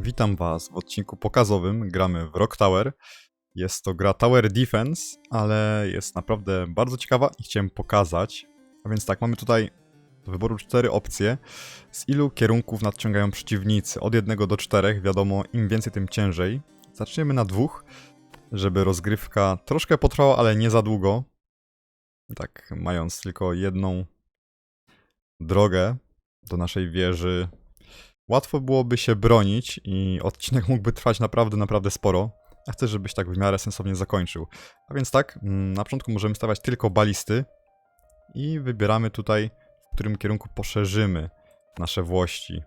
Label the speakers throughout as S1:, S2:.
S1: Witam Was w odcinku pokazowym. Gramy w Rock Tower. Jest to gra Tower Defense, ale jest naprawdę bardzo ciekawa i chciałem pokazać. A więc tak, mamy tutaj do wyboru cztery opcje. Z ilu kierunków nadciągają przeciwnicy? Od jednego do czterech, wiadomo, im więcej, tym ciężej. Zaczniemy na dwóch, żeby rozgrywka troszkę potrwała, ale nie za długo. Tak, mając tylko jedną drogę do naszej wieży, łatwo byłoby się bronić i odcinek mógłby trwać naprawdę, naprawdę sporo. A chcę, żebyś tak w miarę sensownie zakończył. A więc tak, mm, na początku możemy stawiać tylko balisty i wybieramy tutaj, w którym kierunku poszerzymy nasze włości.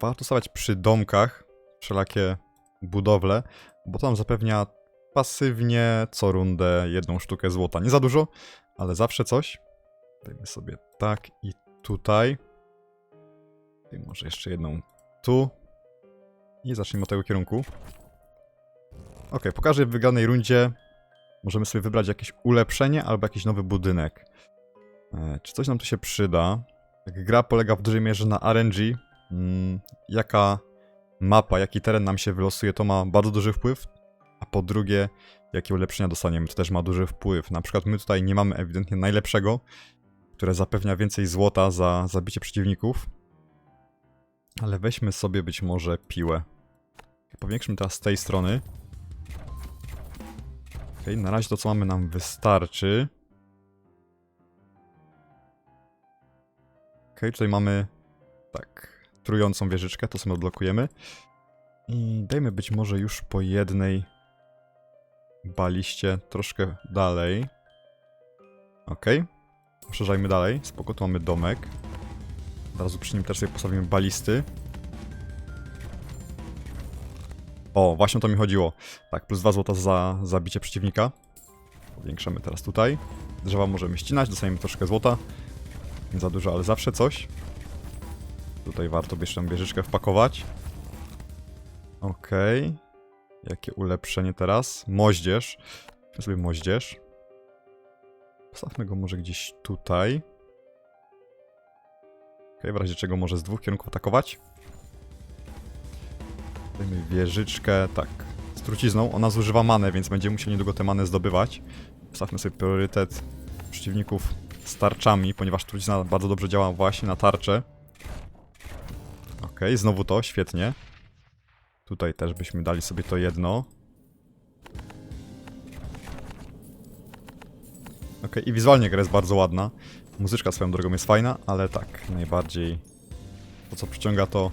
S1: Warto stawiać przy domkach wszelakie budowle, bo to nam zapewnia pasywnie co rundę jedną sztukę złota. Nie za dużo, ale zawsze coś. Dajmy sobie tak i tutaj. I może jeszcze jedną tu. I zacznijmy od tego kierunku. Ok, po każdej wygranej rundzie możemy sobie wybrać jakieś ulepszenie albo jakiś nowy budynek. E, czy coś nam tu się przyda? Jak gra polega w dużej mierze na RNG, mm, jaka mapa, jaki teren nam się wylosuje, to ma bardzo duży wpływ. A po drugie, jakie ulepszenia dostaniemy, to też ma duży wpływ. Na przykład my tutaj nie mamy ewidentnie najlepszego, które zapewnia więcej złota za zabicie przeciwników. Ale weźmy sobie być może piłę. Powiększmy teraz z tej strony. Ok, na razie to co mamy nam wystarczy. Ok, tutaj mamy tak, trującą wieżyczkę, to sobie odblokujemy. I dajmy być może już po jednej baliście troszkę dalej. Ok. Poszerzajmy dalej. Spoko, tu mamy domek. Od razu przy nim też sobie postawimy balisty. O, właśnie o to mi chodziło. Tak, plus 2 złota za zabicie przeciwnika. Powiększamy teraz tutaj. Drzewa możemy ścinać, dostajemy troszkę złota. Nie za dużo, ale zawsze coś. Tutaj warto jeszcze wieżyczkę wpakować. Okej. Okay. Jakie ulepszenie teraz? Moździerz. Weźmy sobie moździerz. Postawmy go może gdzieś tutaj. Ok, w razie czego może z dwóch kierunków atakować. Dajmy wieżyczkę, tak, z trucizną. Ona zużywa manę, więc będziemy musieli niedługo tę manę zdobywać. Postawmy sobie priorytet przeciwników z tarczami, ponieważ trucizna bardzo dobrze działa właśnie na tarczę. Ok, znowu to, świetnie. Tutaj też byśmy dali sobie to jedno. Ok, i wizualnie gra jest bardzo ładna. Muzyczka swoją drogą jest fajna, ale tak, najbardziej to co przyciąga to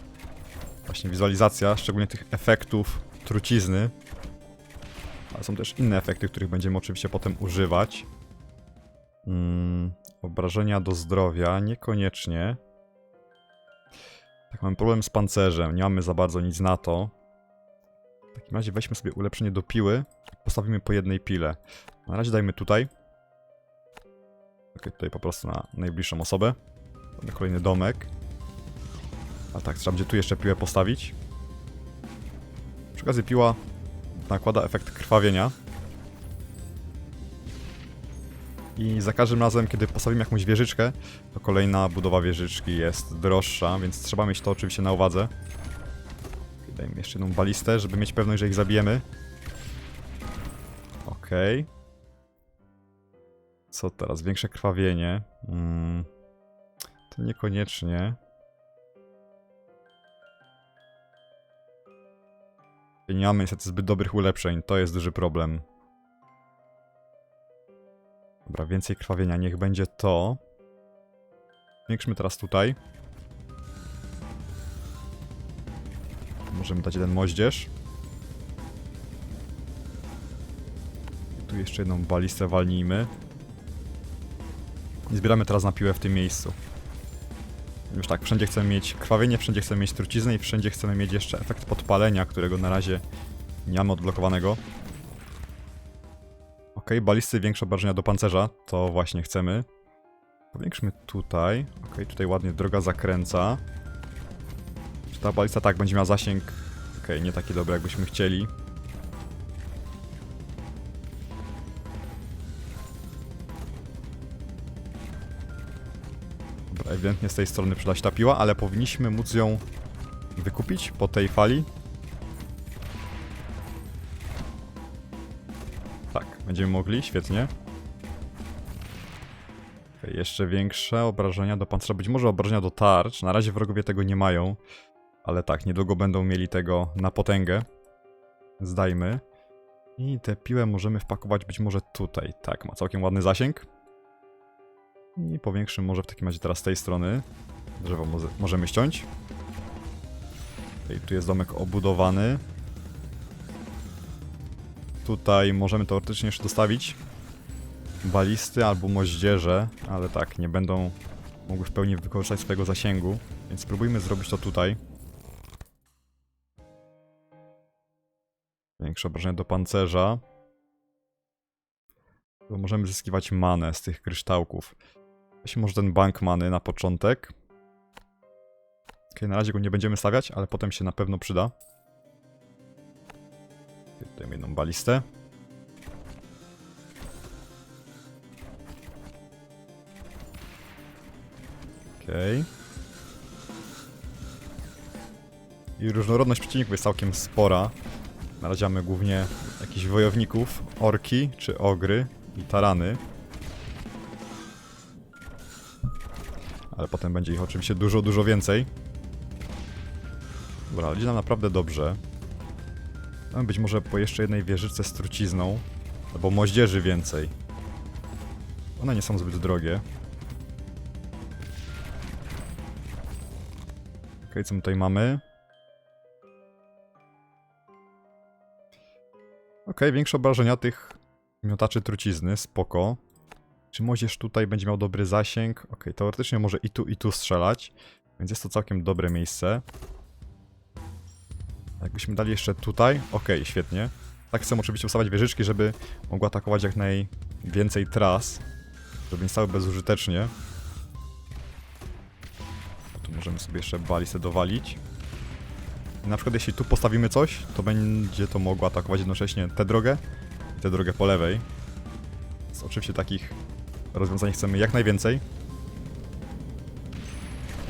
S1: właśnie wizualizacja, szczególnie tych efektów trucizny. Ale są też inne efekty, których będziemy oczywiście potem używać. Mm, obrażenia do zdrowia, niekoniecznie. Tak, mamy problem z pancerzem, nie mamy za bardzo nic na to. W takim razie weźmy sobie ulepszenie do piły, postawimy po jednej pile. Na razie dajmy tutaj. Ok, tutaj po prostu na najbliższą osobę. Mamy kolejny domek. A tak, trzeba będzie tu jeszcze piłę postawić. Przy okazji piła nakłada efekt krwawienia. I za każdym razem, kiedy postawimy jakąś wieżyczkę, to kolejna budowa wieżyczki jest droższa, więc trzeba mieć to oczywiście na uwadze. Dajmy jeszcze jedną balistę, żeby mieć pewność, że ich zabijemy. Okej. Okay. Co teraz? Większe krwawienie. Mm, to niekoniecznie. Nie mamy niestety zbyt dobrych ulepszeń, to jest duży problem. Dobra, więcej krwawienia, niech będzie to. Zwiększmy teraz tutaj. Możemy dać jeden moździerz. I tu jeszcze jedną balistę walnijmy. I zbieramy teraz na piłę w tym miejscu. Już tak, wszędzie chcemy mieć krwawienie, wszędzie chcemy mieć truciznę i wszędzie chcemy mieć jeszcze efekt podpalenia, którego na razie nie mamy odblokowanego. Ok, balisty większe obrażenia do pancerza, to właśnie chcemy. Powiększmy tutaj. Ok, tutaj ładnie droga zakręca. Czy ta balista tak będzie miała zasięg? Ok, nie taki dobry jakbyśmy chcieli. ewidentnie z tej strony przelać ta piła, ale powinniśmy móc ją wykupić po tej fali. Tak, będziemy mogli, świetnie. Jeszcze większe obrażenia do pancerza, być może obrażenia do tarcz. Na razie wrogowie tego nie mają, ale tak, niedługo będą mieli tego na potęgę. Zdajmy. I tę piłę możemy wpakować być może tutaj. Tak, ma całkiem ładny zasięg. I powiększy może w takim razie teraz z tej strony. Drzewo może, możemy ściąć. Okej, tu jest domek obudowany. Tutaj możemy teoretycznie jeszcze dostawić balisty albo moździerze, ale tak, nie będą mogły w pełni wykorzystać swojego zasięgu, więc spróbujmy zrobić to tutaj. Większe obrażenia do pancerza. To możemy zyskiwać manę z tych kryształków. Weźmy może ten bank many na początek. Ok, na razie go nie będziemy stawiać, ale potem się na pewno przyda. Tutaj mamy jedną balistę. Okej. I różnorodność przeciwników jest całkiem spora. Na razie mamy głównie jakichś wojowników, orki czy ogry i tarany. Ale potem będzie ich oczywiście dużo, dużo więcej. Dobra, idzie nam naprawdę dobrze. Mamy być może po jeszcze jednej wieżyczce z trucizną, albo moździerzy więcej. One nie są zbyt drogie. Okej, co my tutaj mamy? Okej, większe obrażenia tych miotaczy trucizny, spoko. Czy moździerz tutaj będzie miał dobry zasięg? Okej, teoretycznie może i tu, i tu strzelać, więc jest to całkiem dobre miejsce. Jakbyśmy dali jeszcze tutaj, okej, świetnie. Tak chcę oczywiście ustawiać wieżyczki, żeby mogła atakować jak najwięcej tras, żeby nie stały bezużytecznie. Tu możemy sobie jeszcze balistę dowalić. I na przykład jeśli tu postawimy coś, to będzie to mogło atakować jednocześnie tę drogę i tę drogę po lewej. Więc oczywiście takich rozwiązań chcemy jak najwięcej.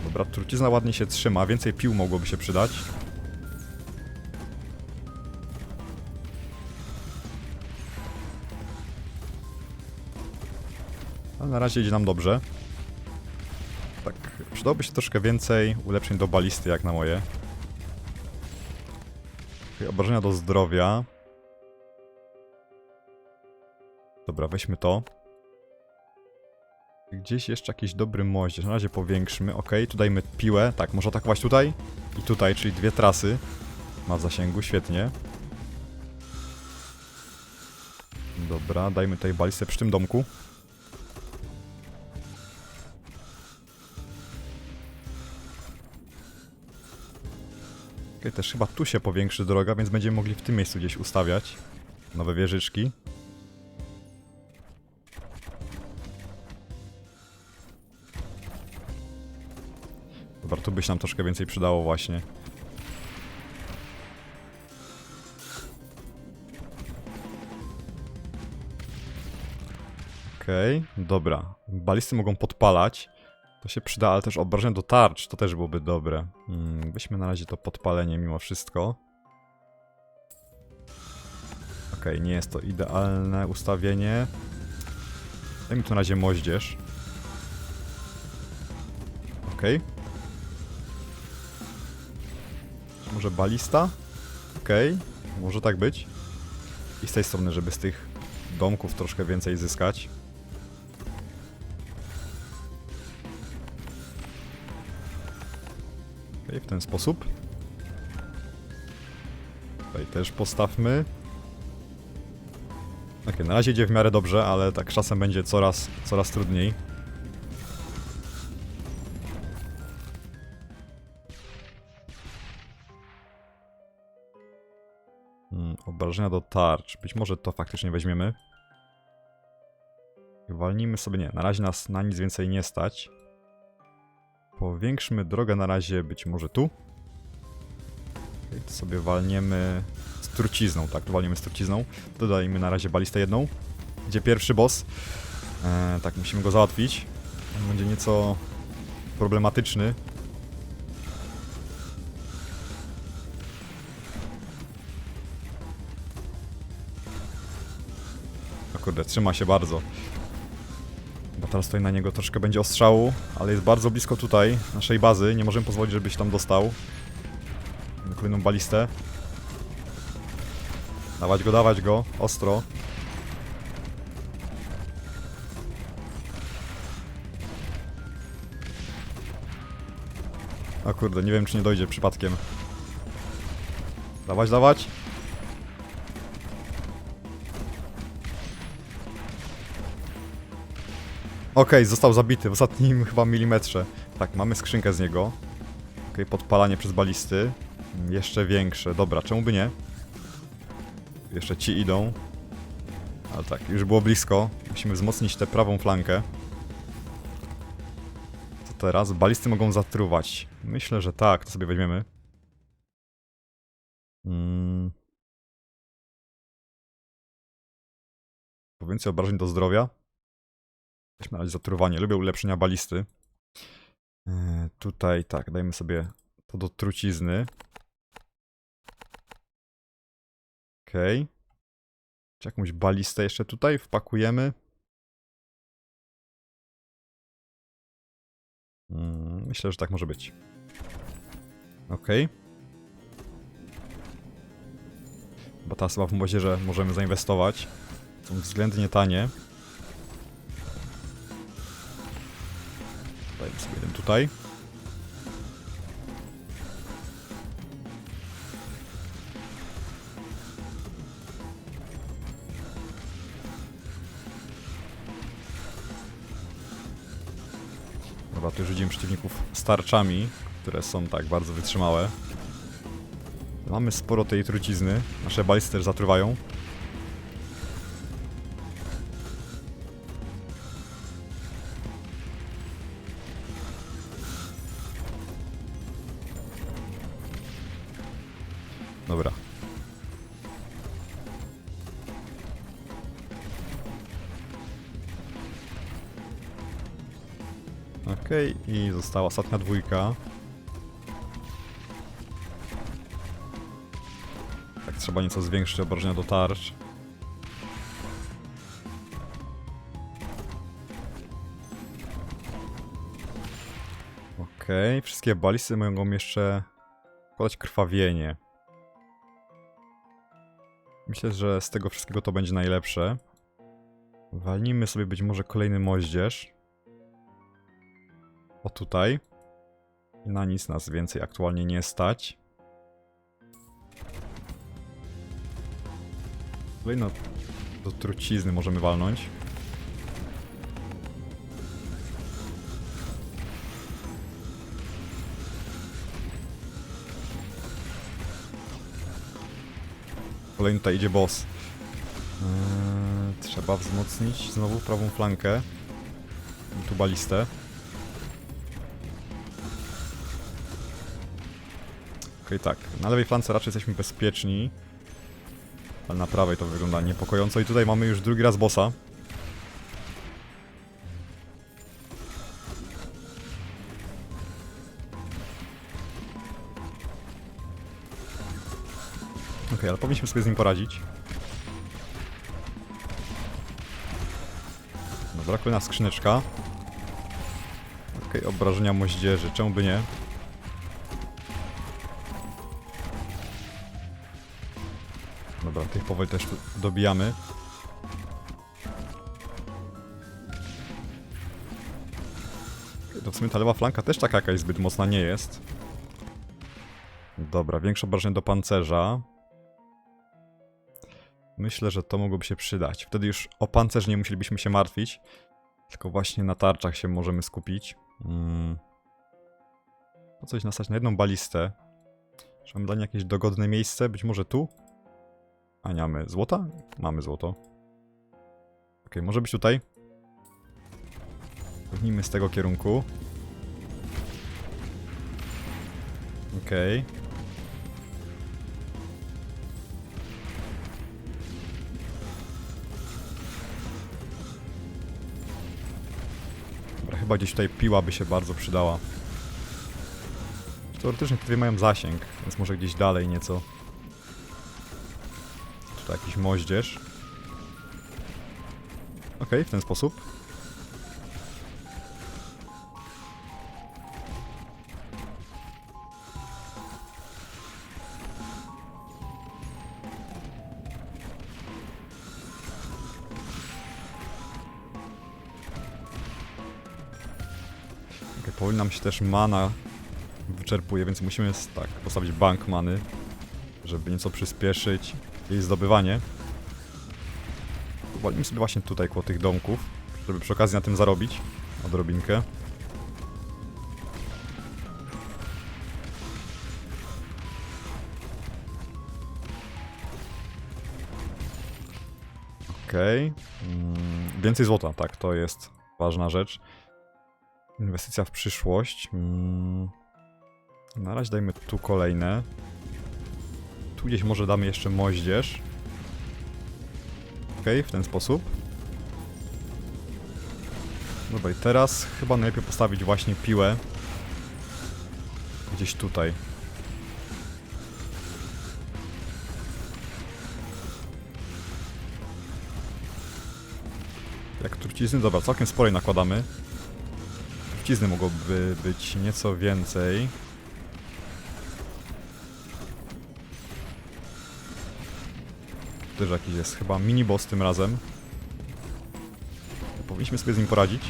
S1: Dobra, trucizna ładnie się trzyma, więcej pił mogłoby się przydać. Ale na razie idzie nam dobrze. Tak, przydałoby się troszkę więcej ulepszeń do balisty, jak na moje. Obrażenia do zdrowia. Dobra, weźmy to. Gdzieś jeszcze jakiś dobry moździerz. Na razie powiększmy. Ok, tu dajmy piłę. Tak, może atakować tutaj i tutaj, czyli dwie trasy. Ma w zasięgu, świetnie. Dobra, dajmy tutaj balistę przy tym domku. Okej, też chyba tu się powiększy droga, więc będziemy mogli w tym miejscu gdzieś ustawiać nowe wieżyczki. By się nam troszkę więcej przydało właśnie. Okej, dobra. Balisty mogą podpalać. To się przyda, ale też obrażenia do tarcz, to też byłoby dobre. Hmm, weźmy na razie to podpalenie mimo wszystko. Okej, nie jest to idealne ustawienie. Dajmy tu na razie moździerz. Okej. Może balista? Okej, może tak być. I z tej strony, żeby z tych domków troszkę więcej zyskać. Okej, w ten sposób. Tutaj też postawmy. Okej, na razie idzie w miarę dobrze, ale tak czasem będzie coraz, coraz trudniej. Obrażenia do tarcz. Być może to faktycznie weźmiemy. Walnijmy sobie, nie, na razie nas na nic więcej nie stać. Powiększmy drogę na razie być może tu. Okay, to sobie walniemy z trucizną, tak, tu walniemy z trucizną. Dodajmy na razie balistę jedną. Gdzie pierwszy boss. E, tak, musimy go załatwić. On będzie nieco problematyczny. Kurde, trzyma się bardzo. Bo teraz tutaj na niego troszkę będzie ostrzału, ale jest bardzo blisko tutaj, naszej bazy. Nie możemy pozwolić, żebyś tam dostał. Kolejną balistę. Dawać go, dawać go, ostro. O kurde, nie wiem czy nie dojdzie przypadkiem. Dawać, dawać. Okej, został zabity w ostatnim chyba milimetrze. Tak, mamy skrzynkę z niego. Okej, podpalanie przez balisty. Mm, Jeszcze większe. Dobra, czemu by nie? Jeszcze ci idą. Ale tak, już było blisko. Musimy wzmocnić tę prawą flankę. Co teraz? Balisty mogą zatruwać. Myślę, że tak, to sobie weźmiemy. Mm. Po więcej obrażeń do zdrowia. Zatruwanie. Lubię ulepszenia balisty. E, tutaj tak, dajmy sobie to do trucizny. Okej. Czy jakąś balistę jeszcze tutaj wpakujemy? Mm, myślę, że tak może być. Okej. Bo teraz chyba w moździerze możemy zainwestować. Są względnie tanie. Jeden tutaj. Dobra, tu już widzimy przeciwników z tarczami, które są tak bardzo wytrzymałe. Mamy sporo tej trucizny. Nasze balisty też zatruwają. Została ostatnia dwójka. Tak, trzeba nieco zwiększyć obrażenia do tarcz. Okej, wszystkie balisty mogą jeszcze podać krwawienie. Myślę, że z tego wszystkiego to będzie najlepsze. Walnijmy sobie być może kolejny moździerz. O tutaj. I na nic nas więcej aktualnie nie stać. Kolejno do trucizny możemy walnąć. Kolejny tutaj idzie boss. Eee, trzeba wzmocnić znowu prawą flankę. I tu balistę. Okej, tak. Na lewej flance raczej jesteśmy bezpieczni. Ale na prawej to wygląda niepokojąco. I tutaj mamy już drugi raz bossa. Okej, ale powinniśmy sobie z nim poradzić. Dobra, kolejna skrzyneczka. Okej, obrażenia moździerzy, czemu by nie? Tych powoli też dobijamy. To w sumie ta lewa flanka też taka jakaś zbyt mocna nie jest. Dobra, większe obrażenie do pancerza. Myślę, że to mogłoby się przydać. Wtedy już o pancerz nie musielibyśmy się martwić. Tylko właśnie na tarczach się możemy skupić. Mm. Po coś nastać na jedną balistę. Czy mamy dla niej jakieś dogodne miejsce? Być może tu? A nie mamy złota? Mamy złoto. Ok, może być tutaj. Biegnijmy z tego kierunku. Okej. Dobra, chyba gdzieś tutaj piła by się bardzo przydała. Teoretycznie te dwie mają zasięg, więc może gdzieś dalej nieco. Tutaj jakiś moździerz. Okej, w ten sposób. Okay, nam się też mana wyczerpuje, więc musimy tak postawić bank many, żeby nieco przyspieszyć jej zdobywanie. Walimy sobie właśnie tutaj koło tych domków, żeby przy okazji na tym zarobić odrobinkę. Okej. Mm, więcej złota, tak, to jest ważna rzecz. Inwestycja w przyszłość. Mm, na razie dajmy tu kolejne. Tu gdzieś może damy jeszcze moździerz. Okej, w ten sposób. Dobra, i teraz chyba najlepiej postawić właśnie piłę. Gdzieś tutaj. Jak trucizny, dobra, całkiem sporej nakładamy. Trucizny mogłoby być nieco więcej. Też jakiś jest chyba mini boss tym razem. Powinniśmy sobie z nim poradzić.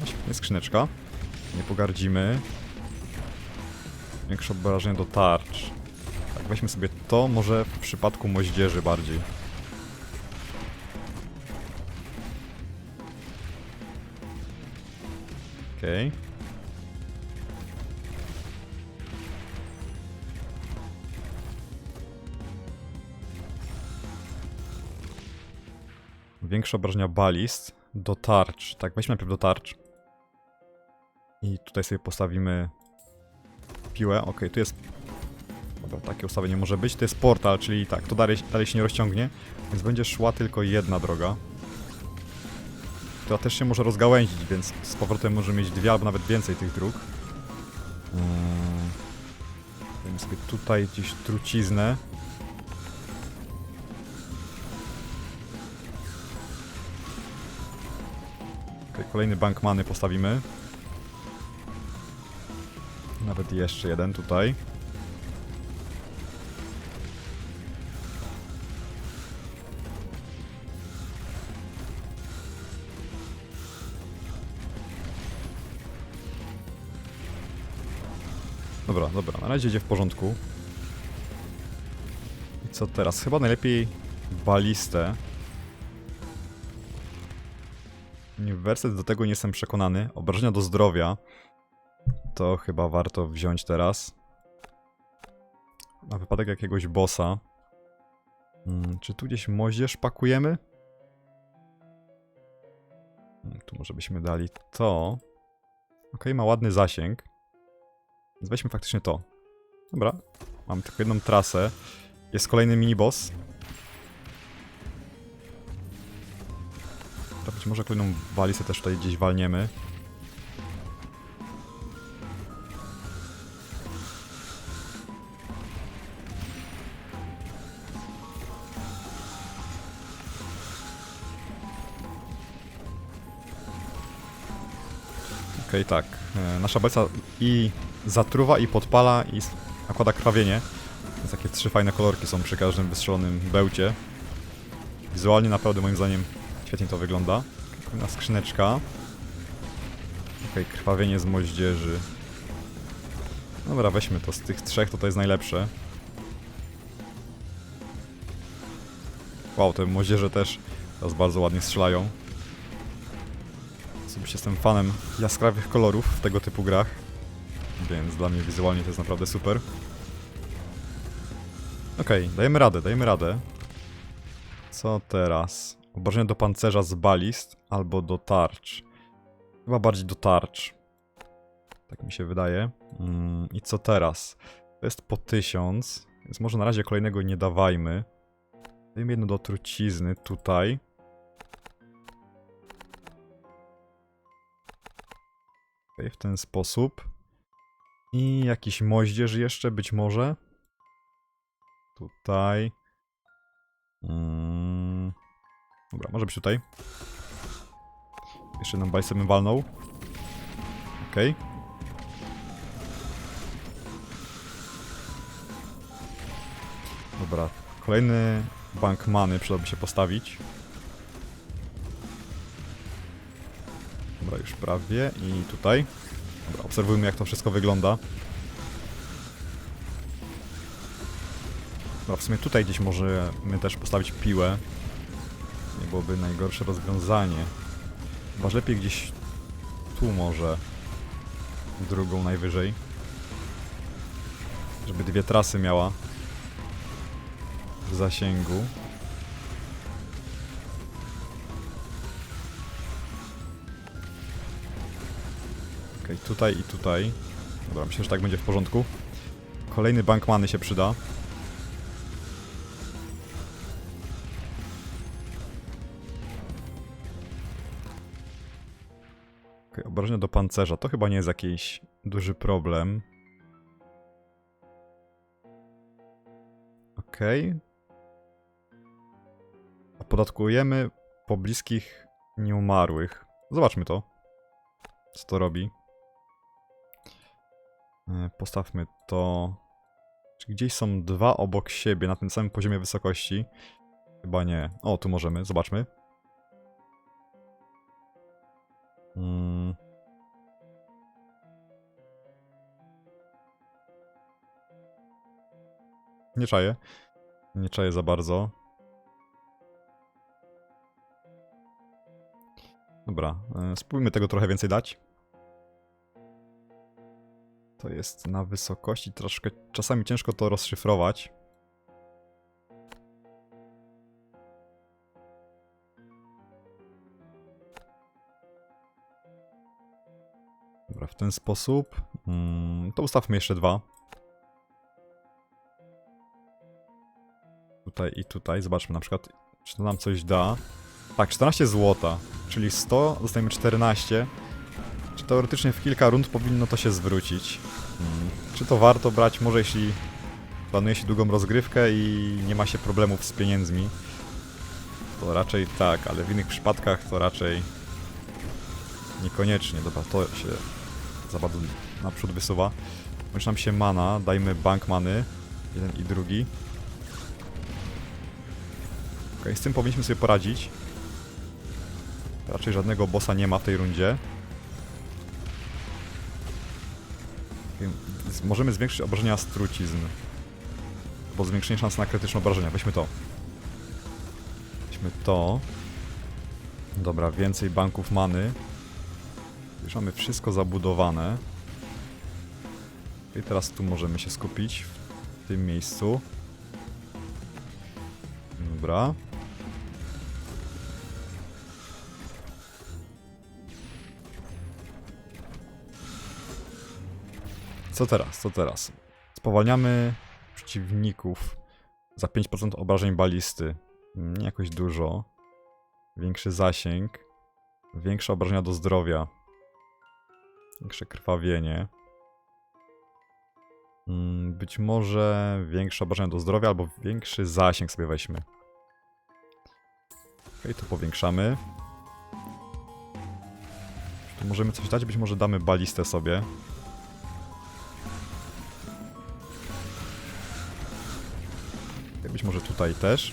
S1: No, Świetnie, skrzyneczka. Nie pogardzimy. Większe obrażenie do tarcz. Tak, weźmy sobie to, może w przypadku moździerzy bardziej. Okej. Większe obrażenia balist do tarcz. Tak, weźmy najpierw do tarcz. I tutaj sobie postawimy piłę. Ok, tu jest. Dobra, takie ustawienie może być. To jest portal, czyli tak, to dalej, dalej się nie rozciągnie, więc będzie szła tylko jedna droga. Która też się może rozgałęzić, więc z powrotem może mieć dwie albo nawet więcej tych dróg. Yy... Sobie tutaj gdzieś truciznę. Kolejny bank many postawimy. Nawet jeszcze jeden tutaj. Dobra, dobra, na razie idzie w porządku. I co teraz? Chyba najlepiej balistę. Uniwersytet do tego nie jestem przekonany. Obrażenia do zdrowia. To chyba warto wziąć teraz. Na wypadek jakiegoś bossa. Hmm, czy tu gdzieś moździerz pakujemy? Hmm, tu może byśmy dali to. Ok, ma ładny zasięg. Więc weźmy faktycznie to. Dobra. Mam tylko jedną trasę. Jest kolejny miniboss. Może kolejną walisę też tutaj gdzieś walniemy. Okej, tak. E, Nasza balisa i zatruwa, i podpala, i nakłada krwawienie. Więc takie trzy fajne kolorki są przy każdym wystrzelonym bełcie. Wizualnie naprawdę moim zdaniem świetnie to wygląda. Kolejna skrzyneczka. Okej, krwawienie z moździerzy. Dobra, weźmy to. Z tych trzech to to jest najlepsze. Wow, te moździerze też teraz bardzo ładnie strzelają. Osobiście jestem fanem jaskrawych kolorów w tego typu grach. Więc dla mnie wizualnie to jest naprawdę super. Okej, dajemy radę, dajemy radę. Co teraz? Obrażenia do pancerza z balist albo do tarcz. Chyba bardziej do tarcz. Tak mi się wydaje. Mm, I co teraz? To jest po 1000, więc może na razie kolejnego nie dawajmy. Dajmy jedno do trucizny tutaj. Okej, w ten sposób. I jakiś moździerz jeszcze być może. Tutaj. Mm. Dobra, może być tutaj. Jeszcze balisę bym walnął. Okej. Dobra, kolejny bank many przydałby się postawić. Dobra, już prawie i tutaj. Dobra, obserwujmy jak to wszystko wygląda. Dobra, w sumie tutaj gdzieś możemy też postawić piłę. Byłoby najgorsze rozwiązanie. Chyba lepiej gdzieś tu może. Drugą najwyżej. Żeby dwie trasy miała. W zasięgu. Okej, tutaj i tutaj. Dobra, myślę, że tak będzie w porządku. Kolejny bank many się przyda. Obrażenia do pancerza. To chyba nie jest jakiś duży problem. Okej. Opodatkujemy pobliskich nieumarłych. Zobaczmy to. Co to robi. E, Postawmy to. Czy gdzieś są dwa obok siebie na tym samym poziomie wysokości? Chyba nie. O, tu możemy, zobaczmy. Mm. Nie czaję. Nie czaję za bardzo. Dobra, e, spróbujmy tego trochę więcej dać. To jest na wysokości, troszkę czasami ciężko to rozszyfrować. Dobra, w ten sposób. Mm, to ustawmy jeszcze dwa. Tutaj i tutaj. Zobaczmy na przykład, czy to nam coś da. Tak, 14 złota, czyli 100, dostajemy 14. Czy teoretycznie w kilka rund powinno to się zwrócić? Hmm. Czy to warto brać? Może jeśli planuje się długą rozgrywkę i nie ma się problemów z pieniędzmi, to raczej tak, ale w innych przypadkach to raczej niekoniecznie. Dobra, to się za bardzo naprzód wysuwa. Już nam się mana, dajmy bank many, jeden i drugi. Ok, z tym powinniśmy sobie poradzić. Raczej żadnego bossa nie ma w tej rundzie. Możemy zwiększyć obrażenia z trucizn. Bo zwiększenie szans na krytyczne obrażenia. Weźmy to. Weźmy to. Dobra, więcej banków many. Już mamy wszystko zabudowane. I teraz tu możemy się skupić. W tym miejscu. Dobra. Co teraz? Co teraz? Spowalniamy przeciwników za 5% obrażeń balisty. Mm, Nie jakoś dużo. Większy zasięg. Większe obrażenia do zdrowia. Większe krwawienie. Mm, Być może większe obrażenia do zdrowia albo większy zasięg sobie weźmy. Okej, to powiększamy. Tu możemy coś dać? Być może damy balistę sobie. Być może tutaj też.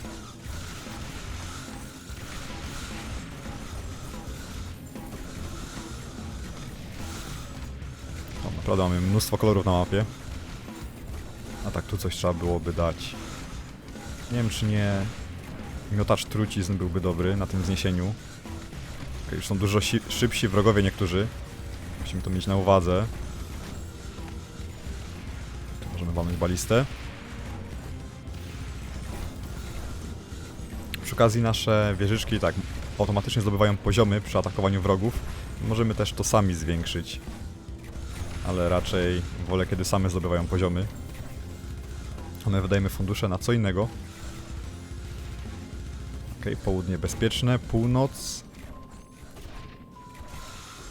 S1: O, naprawdę mamy mnóstwo kolorów na mapie. A tak, tu coś trzeba byłoby dać. Nie wiem, czy nie... Miotacz trucizn byłby dobry na tym wzniesieniu. Okay, już są dużo si- szybsi wrogowie niektórzy. Musimy to mieć na uwadze. Tu możemy walnąć balistę. Przy okazji nasze wieżyczki tak automatycznie zdobywają poziomy przy atakowaniu wrogów. Możemy też to sami zwiększyć. Ale raczej wolę, kiedy same zdobywają poziomy. A my wydajemy fundusze na co innego. Okej, południe bezpieczne, północ.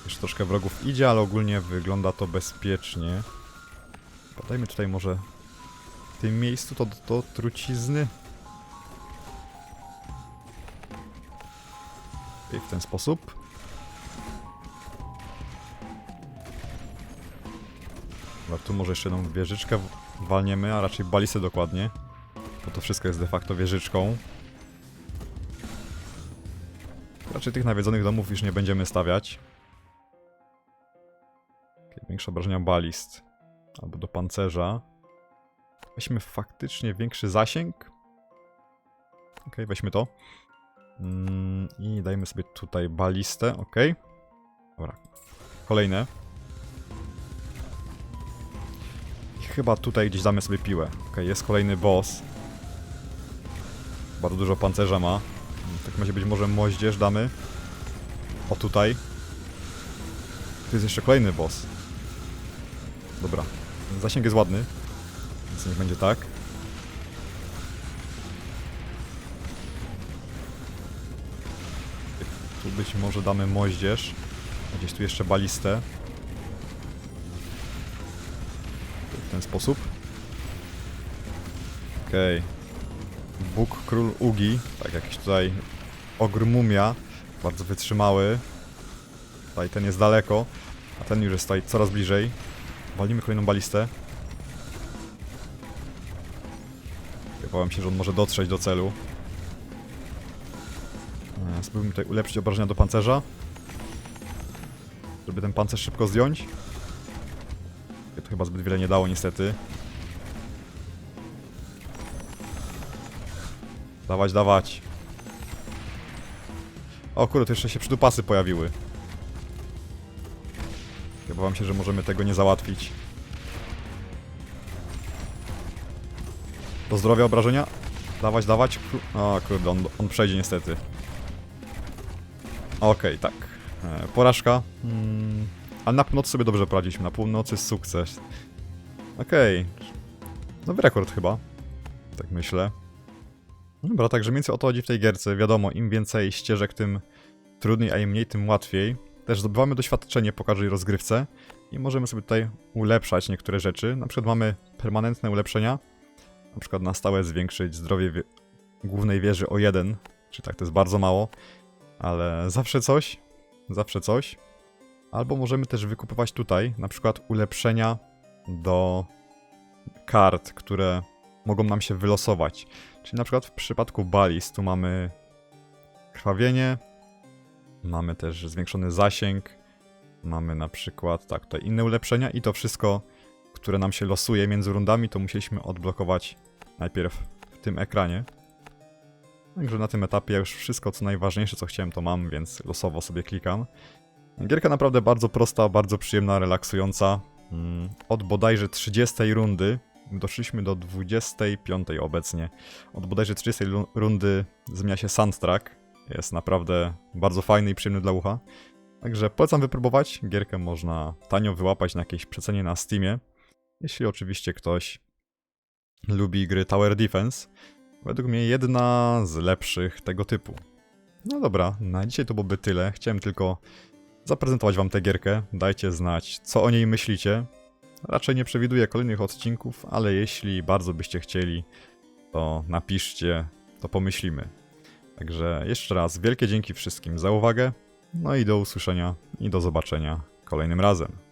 S1: Jeszcze troszkę wrogów idzie, ale ogólnie wygląda to bezpiecznie. Podajmy tutaj może w tym miejscu to do trucizny. I w ten sposób. Dobra, tu może jeszcze jedną wieżyczkę walniemy, a raczej balistę dokładnie. Bo to wszystko jest de facto wieżyczką. Raczej tych nawiedzonych domów już nie będziemy stawiać. Większe obrażenia balist. Albo do pancerza. Weźmy faktycznie większy zasięg. Ok, weźmy to. Mm, I dajmy sobie tutaj balistę, ok. Dobra. Kolejne. I chyba tutaj gdzieś damy sobie piłę. Ok, jest kolejny boss. Bardzo dużo pancerza ma. W takim razie być może moździerz damy. O tutaj. Tu jest jeszcze kolejny boss. Dobra. Zasięg jest ładny. Więc niech będzie tak. Być może damy moździerz. Gdzieś tu jeszcze balistę. W ten sposób. Okej. Bóg Król Ugi. Tak, jakiś tutaj ogr mumia. Bardzo wytrzymały. Tutaj ten jest daleko. A ten już jest tutaj coraz bliżej. Walimy kolejną balistę. Obawiam się, że on może dotrzeć do celu. Spróbujmy tutaj ulepszyć obrażenia do pancerza. Żeby ten pancerz szybko zdjąć. To chyba zbyt wiele nie dało niestety. Dawać, dawać. O kurde, to jeszcze się przydupasy pojawiły. Obawiam się, że możemy tego nie załatwić. Do zdrowia obrażenia. Dawać, dawać. O kurde, on, on przejdzie niestety. Okej, tak. E, porażka. Mm, ale na północy sobie dobrze poradziliśmy. Na północy sukces. Okej. Nowy rekord chyba. Tak myślę. Dobra, także więcej o to chodzi w tej gierce. Wiadomo, im więcej ścieżek, tym trudniej, a im mniej, tym łatwiej. Też zdobywamy doświadczenie po każdej rozgrywce i możemy sobie tutaj ulepszać niektóre rzeczy. Na przykład mamy permanentne ulepszenia. Na przykład na stałe zwiększyć zdrowie wie głównej wieży o jeden. Czy tak, to jest bardzo mało, ale zawsze coś. Zawsze coś. Albo możemy też wykupywać tutaj na przykład ulepszenia do kart, które mogą nam się wylosować. Czyli na przykład w przypadku balist tu mamy krwawienie, mamy też zwiększony zasięg, mamy na przykład tak, tutaj inne ulepszenia i to wszystko, które nam się losuje między rundami, to musieliśmy odblokować najpierw w tym ekranie. Także na tym etapie już wszystko co najważniejsze co chciałem to mam, więc losowo sobie klikam. Gierka naprawdę bardzo prosta, bardzo przyjemna, relaksująca. Mm, Od bodajże 30 rundy doszliśmy do 25 obecnie. Od bodajże 30 lu- rundy zmienia się soundtrack. Jest naprawdę bardzo fajny i przyjemny dla ucha. Także polecam wypróbować. Gierkę można tanio wyłapać na jakiejś przecenie na Steamie. Jeśli oczywiście ktoś lubi gry Tower Defense. Według mnie jedna z lepszych tego typu. No dobra, na dzisiaj to byłoby tyle. Chciałem tylko zaprezentować wam tę gierkę. Dajcie znać, co o niej myślicie. Raczej nie przewiduję kolejnych odcinków, ale jeśli bardzo byście chcieli, to napiszcie, to pomyślimy. Także jeszcze raz wielkie dzięki wszystkim za uwagę. No i do usłyszenia i do zobaczenia kolejnym razem.